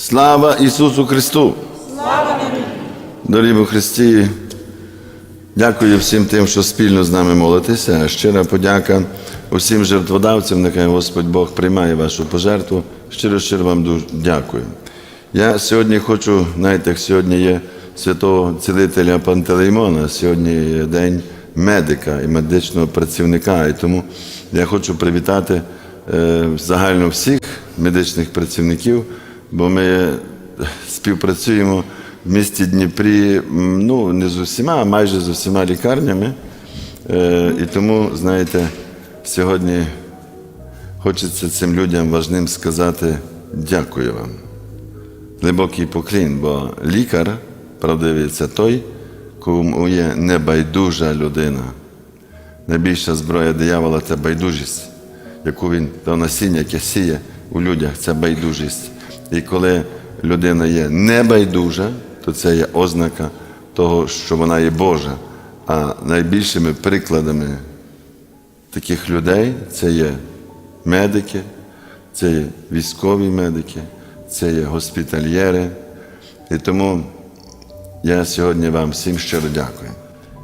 Слава Ісусу Христу! Слава у Христі! Дякую всім тим, що спільно з нами молитеся. Щира подяка усім жертводавцям. Нехай Господь Бог приймає вашу пожертву. Щиро щиро вам дуже дякую. Я сьогодні хочу, знаєте, як сьогодні є святого цілителя Пантелеймона, сьогодні є день медика і медичного працівника. І тому я хочу привітати е, загально всіх медичних працівників, бо ми співпрацюємо в місті Дніпрі, ну не з усіма, а майже з усіма лікарнями. Е, І тому, знаєте, сьогодні хочеться цим людям важним сказати дякую вам. Глибокий поклін, бо лікар, правдивий, це той, кому є небайдужа людина. Найбільша зброя диявола це байдужість, яку він то насіння, яке сіє у людях, це байдужість. І коли людина є небайдужа, то це є ознака того, що вона є Божа. А найбільшими прикладами таких людей це є медики, це є військові медики, це є госпітальєри. І тому я сьогодні вам всім щиро дякую.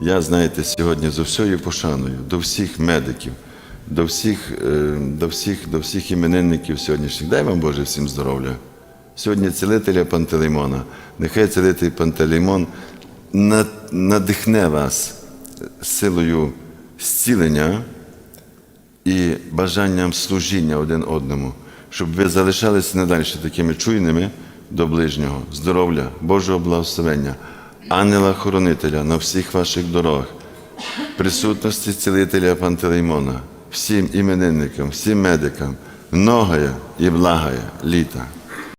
Я, знаєте, сьогодні з усією пошаною до всіх медиків, до всіх, е, до всіх, до всіх іменинників сьогоднішніх. Дай вам Боже всім здоров'я. Сьогодні цілителя Пантелеймона. Нехай цілитель Пантелеймон надихне вас силою зцілення і бажанням служіння один одному, щоб ви залишалися надалі такими чуйними до ближнього, здоров'я, Божого благословення, ангела-хоронителя на всіх ваших дорогах, присутності цілителя Пантелеймона, всім іменинникам, всім медикам, многая і благая літа.